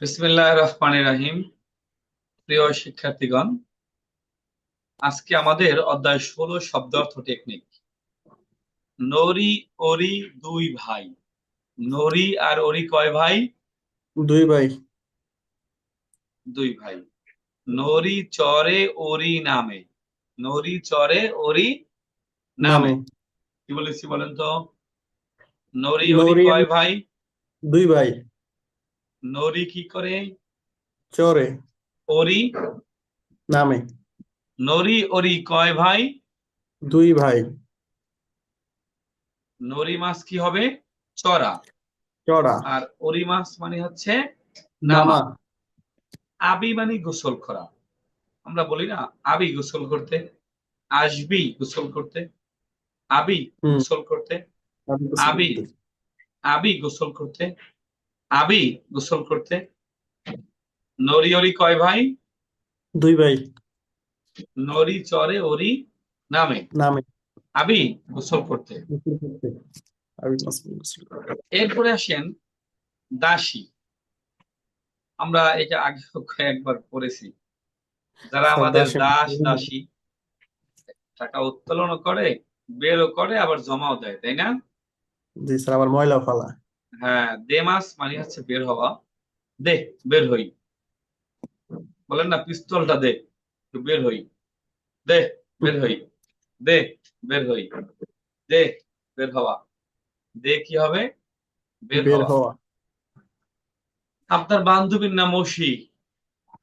বিসমিল্লাহ রহমানির রহিম প্রিয় শিক্ষার্থীগণ আজকে আমাদের অধ্যায় ষোলো শব্দার্থ টেকনিক নরি ওরি দুই ভাই। নরি আর ওরি কয় ভাই? দুই ভাই। দুই ভাই। নরি চরে ওরি নামে। নরি চরে ওরি নামে। নামে। কি বলেছি বলেন তো? নরি ওরি কয় ভাই? দুই ভাই। নরি কি করে? চরে। ওরি? নামে। নরি ওরি কয় ভাই? দুই ভাই। নরি মাছ কি হবে? চড়া। চড়া। আর ওরি মাছ মানে হচ্ছে নামা। নামা। আবি মানে গোসল করা। আমরা বলি না আবি গোসল করতে আসবি গোসল করতে আবি গোসল করতে আবি আবি গোসল করতে আবি গোসল করতে। নরি ওরি কয় ভাই? দুই ভাই। নরি চরে ওরি নামে। নামে। আবি গোসল করতে। এরপরে আসেন দাসী। আমরা এটা আগে একবার পড়েছি। যারা আমাদের দাস। দাসী টাকা উত্তোলনও করে বেরও করে আবার জমাও দেয় তাই না? জি স্যার আবার ময়লা ফালা। হ্যাঁ দে মাস মানে হচ্ছে বের হওয়া। দে বের হই। বলেন না পিস্তলটা দে বের হই। দে বের হই। দে বের হই। দে বের হওয়া। দে কি হবে? বের হওয়া। আপনার বান্ধবীর নাম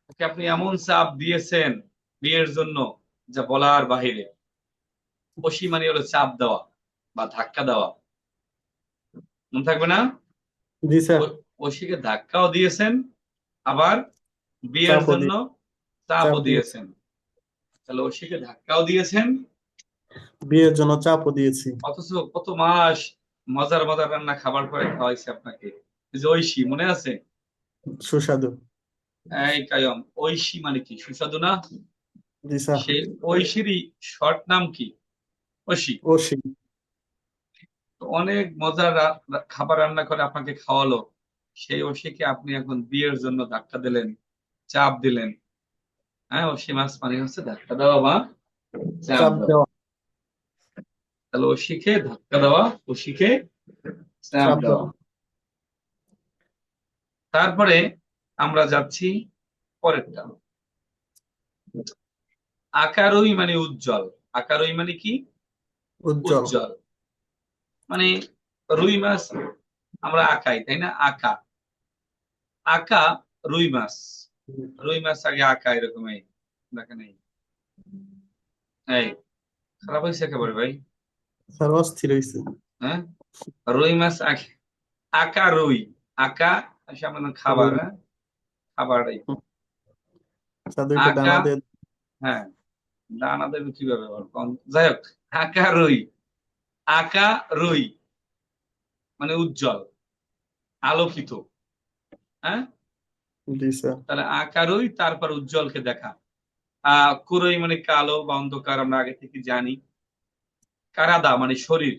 ওকে আপনি এমন চাপ দিয়েছেন বিয়ের জন্য যা বলার বাহিরে। অসি মানে হলো চাপ দেওয়া বা ধাক্কা দেওয়া। মনে থাকবে না? জি স্যার। অসিকে ধাক্কাও দিয়েছেন আবার বিয়ের জন্য চাপও চাপ দিয়েছেন। তাহলে অসিকে ধাক্কাও দিয়েছেন। বিয়ের জন্য চাপও দিয়েছি। অথচ কত মাস মজার মজার রান্না খাবার করে খাওয়াইছে আপনাকে। যে ঐশী মনে আছে? সুস্বাদু। এই কায়ম ঐশী মানে কি? সুস্বাদু না? জি স্যার। সেই ঐশীরই শর্ট নাম কি? ঐশী। তো অনেক মজার খাবার রান্না করে আপনাকে খাওয়ালো। সেই ঐশীকে আপনি এখন বিয়ের জন্য ধাক্কা দিলেন চাপ দিলেন। হ্যাঁ ঐশী মাছ মানে হচ্ছে ধাক্কা দেওয়া বা চাপ দেওয়া। তাহলে ঐশীকে ধাক্কা দেওয়া ঐশীকে চাপ দেওয়া। তারপরে আমরা যাচ্ছি পরেরটা। আকারই মানে উজ্জ্বল। আকারই মানে কি? উজ্জ্বল। মানে রুই মাছ আমরা আঁকাই তাই না? আঁকা আঁকা রুই মাছ। রুই মাছ আগে আঁকা এরকম এই দেখেন এই। খারাপ হয়েছে একেবারে ভাই। স্যার অস্থির হয়েছে হ্যাঁ? রুই মাছ আঁকে আঁকা রুই। আঁকা আমাদের খাবার হ্যাঁ? খাবার হ্যাঁ দানা দেবে কীভাবে? যাই হোক আঁকা রুই। আঁকা রুই মানে উজ্জ্বল আলোকিত হ্যাঁ? তাহলে আঁকা রুই তারপর উজ্জ্বলকে দেখা। আহ কুরই মানে কালো বা অন্ধকার আমরা আগে থেকে জানি। কারাদা মানে শরীর।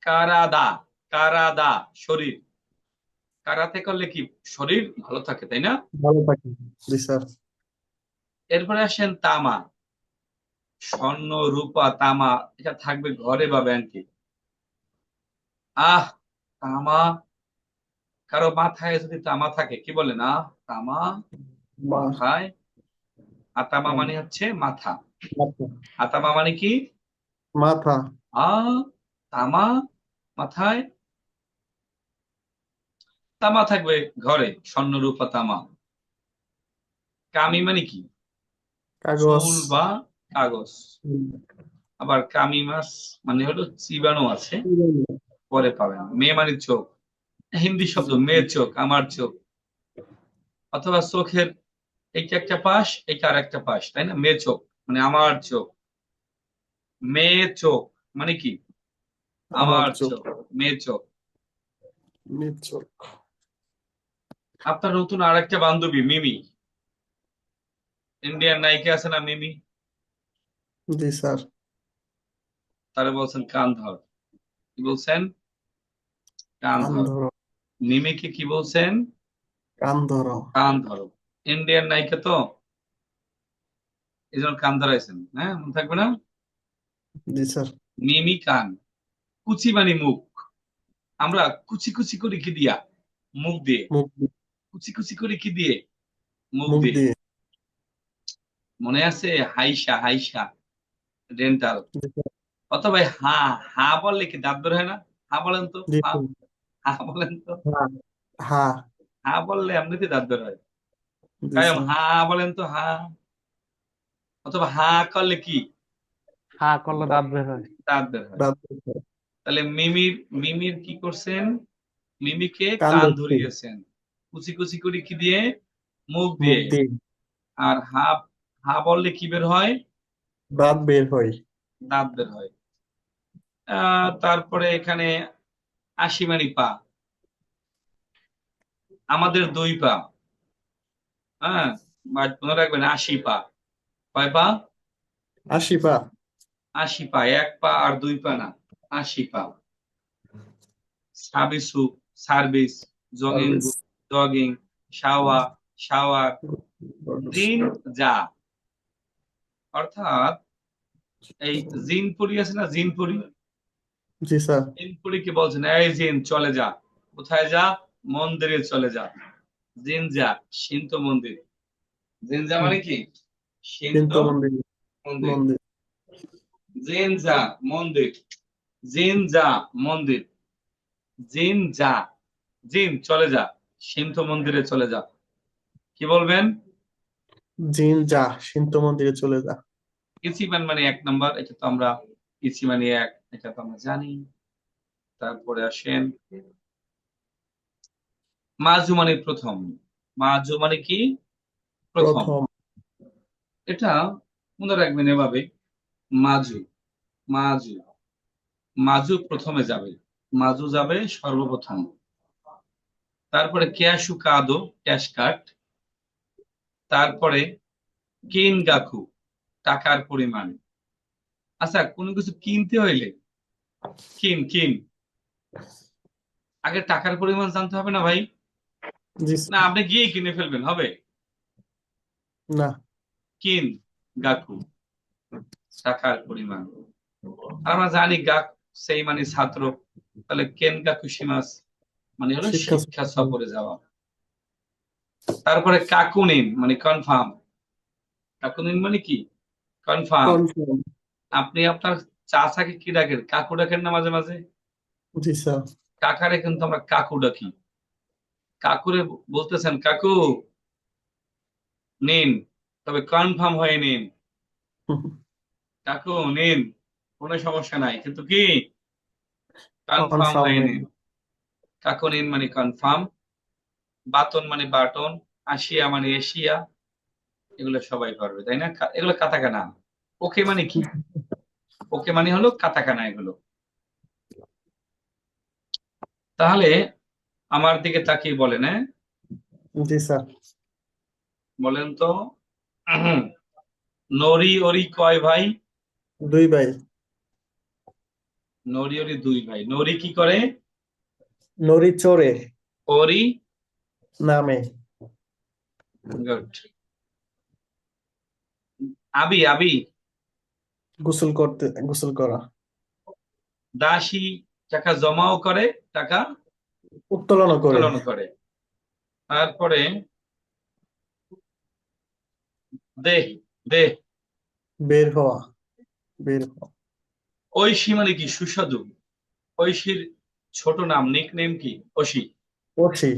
কারাদা কারাদা শরীর। কারাতে করলে কি? শরীর ভালো থাকে তাই না? ভালো জি স্যার। এরপরে আসেন তামা। স্বর্ণ রূপা তামা এটা থাকবে ঘরে বা ব্যাংকে। আহ তামা কারও মাথায় যদি তামা থাকে কি বলে না? তামা মাথায় আতামা মানে হচ্ছে মাথা। আতামা মানে কি? মাথা। আ তামা মাথায় তামা থাকবে ঘরে স্বর্ণ রূপা তামা। কামি মানে কি? কাগজ। বা কাগজ। আবার কামি মাছ মানে হলো চিবানো আছে পরে পাবেন। মেয়ে মানে চোখ। হিন্দি শব্দ মেয়ের চোখ আমার চোখ। অথবা চোখের এইটা একটা পাশ এইটা আর একটা পাশ তাই না? মেয়ে চোখ মানে আমার চোখ। মেয়ে চোখ মানে কি? আমার চোখ। চোখ মেয়ে চোখ। আপনার নতুন আর একটা বান্ধবী মিমি। ইন্ডিয়ান নায়িকা আছে না মিমি? জি স্যার। তারা বলছেন কান ধর। কি বলছেন? কান ধর। ধরো। মিমিকে কি বলছেন? কান ধরো। কান ধরো। ইন্ডিয়ান নায়িকা তো? এই জন্য কান ধরাইছেন হ্যাঁ? মনে থাকবে না? জি স্যার। মিমি কান। কুচি মানে মুখ। আমরা কুচি কুচি করে কি দিয়া? মুখ দিয়ে। মুখ দিয়ে। কুচি কুচি করে কি দিয়ে? মুখ মুখ দিয়ে। দিয়ে। মনে আছে? হাইসা হাইসা। ডেন্টাল অথবা হা হা বললে কি দাঁত বের হয় না? হা বলেন তো। হা বলেন তো। হ্যাঁ হ্যাঁ হা বললে এমনিতে দাঁত বের হয়। কায়ম হা বলেন তো হা। অথবা হা করলে কি? হা করলে দাঁত বের হয়। দাঁত বের হয়। তাহলে মিমির মিমির কি করছেন? মিমিকে কান ধরিয়েছেন। কুচি কুচি করে কি দিয়ে? মুখ দিয়ে। আর হা হা বললে কি বের হয়? দাঁত বের হয়। দাঁত বের হয়। আহ, তারপরে এখানে আশি মানি পা। আমাদের দুই পা। হ্যাঁ মনে রাখবেন আশি পা। কয় পা? আশি পা। আশি পা এক পা আর দুই পা না আশি পা। সাবিসু সার্ভিস জগিং জগিং শাওয়া শাওয়ার দিন যা। অর্থাৎ এই জিনপুরি আছে না জিনপুরি জি স্যার। জিনপুরিকে বলছেন? এই জিন চলে যা। কোথায় যা? মন্দিরে চলে যা। জিন যা সিন্ত মন্দির। জিন যা মানে কি? সিন্ত মন্দির। মন্দির। মন্দির। জিন যা মন্দির। জিন যা মন্দির। জিন যা জিন চলে যা। সিন্ত মন্দিরে চলে যা। কি বলবেন? জিন যা সিন্ত মন্দিরে চলে যা। ইচিবান মানে এক নাম্বার এটা তো আমরা ইচি মানে এক এটা তো আমরা জানি। তারপরে আসেন। মাজু মানে প্রথম। মাজু মানে কি? প্রথম। এটা মনে রাখবেন এভাবে মাজু মাজু মাজু প্রথমে যাবে মাজু যাবে সর্বপ্রথম। তারপরে ক্যাশু কাদো ক্যাশ কাট। তারপরে কেন গাকু টাকার পরিমাণ। আচ্ছা কোনো কিছু কিনতে হইলে? কিন কিন। আগে টাকার পরিমাণ জানতে হবে না ভাই? না আপনি গিয়ে কিনে ফেলবেন হবে? না। কিন গাকু টাকার পরিমাণ। আর আমরা জানি গাক সেই মানে ছাত্র। তাহলে কেন গাকু সীমাস মানে হলো শিক্ষা শিক্ষা সফরে যাওয়া। তারপরে কাকুনিন মানে কনফার্ম কাকুনিন মানে কি? কনফার্ম আপনি আপনার চাচাকে কি ডাকেন? কাকু ডাকেন না মাঝে মাঝে? কাকারে কিন্তু আমরা কাকু ডাকি। কাকুরে বলতেছেন কাকু নিন। তবে কনফার্ম হয়ে নিন। কাকু নিন। কোনো সমস্যা নাই। কিন্তু কি? কনফার্ম হয়ে নিন। কাকু নিন মানে কনফার্ম বাতন মানে বাটন আসিয়া মানে এশিয়া এগুলো সবাই পারবে তাই না? এগুলো কাতাকানা। ওকে মানে কি? ওকে মানে হলো কাতাকানা এগুলো। তাহলে আমার দিকে তাকিয়ে বলেন হ্যাঁ? জি স্যার। বলেন তো। নরি ওরি কয় ভাই? দুই ভাই। নরি ওরি দুই ভাই। নরি কি করে? নরি চড়ে ওরি নামে। গুড আবি আবি। গোসল করতে গোসল করা। দাসী টাকা জমাও করে টাকা উত্তোলন করে। উত্তোলন করে। তারপরে দে দে বের হওয়া বের হওয়া। ঐশী মানে কি? সুস্বাদু। ঐশীর ছোট নাম নিক নেম কি? ঐশী। ওঠি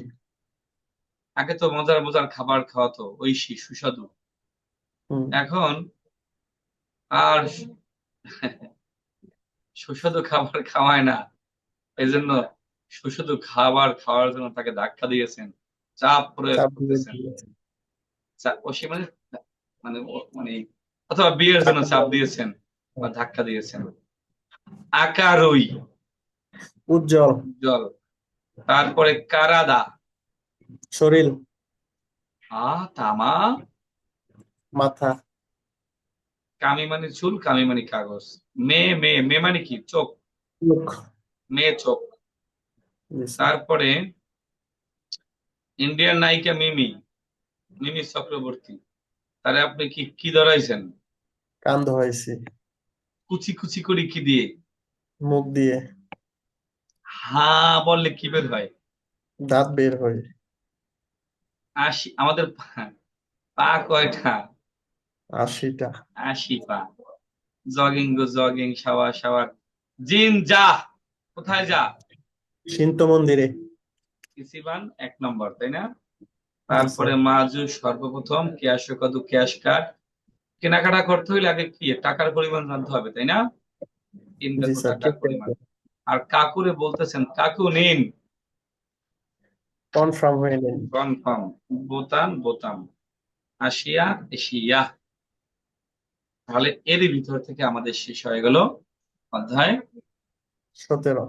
আগে তো মজার মজার খাবার খাওয়াতো ঐশী সুস্বাদু। এখন আর সুস্বাদু খাবার খাওয়ায় না। এই জন্য সুস্বাদু খাবার খাওয়ার জন্য তাকে ধাক্কা দিয়েছেন চাপ প্রয়োগ চাপ করতেছেন। ও সে মানে মানে মানে অথবা বিয়ের জন্য চাপ দিয়েছেন বা ধাক্কা দিয়েছেন। আকারই। উজ্জ্বল। জল তারপরে কারাদা। শরীর আ তামা মাথা কামি মানে চুল কামি মানে কাগজ। মেয়ে মেয়ে মেয়ে মানে কি? চোখ। মেয়ে চোখ। তারপরে ইন্ডিয়ান নায়িকা মিমি মিমি চক্রবর্তী। তারে আপনি কি কি ধরাইছেন? কান ধোয়াইছি কুচি কুচি করে কি দিয়ে? মুখ দিয়ে। হা বললে কি বের হয়? দাঁত বের হয়। আশি আমাদের পা- কয়টা? আশিটা। আশি পা। Jogging go jogging shower shower জিন যা! কোথায় যা? সিন্ত মন্দিরে। কিসিবান এক নম্বর তাই না? তারপরে মাজু সর্বপ্রথম ক্যাশ কত ক্যাশ কার্ড। কেনাকাটা করতে হইলে আগে কি? টাকার পরিমাণ জানতে হবে তাই না? আর কাকুরে বলতেছেন কাকু নিন। কনফার্ম হয়ে নিন কনফার্ম বোতাম বোতাম আসিয়া এশিয়া তাহলে এরই ভিতর থেকে আমাদের শেষ হয়ে গেল অধ্যায় সতেরো।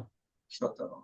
সতেরো।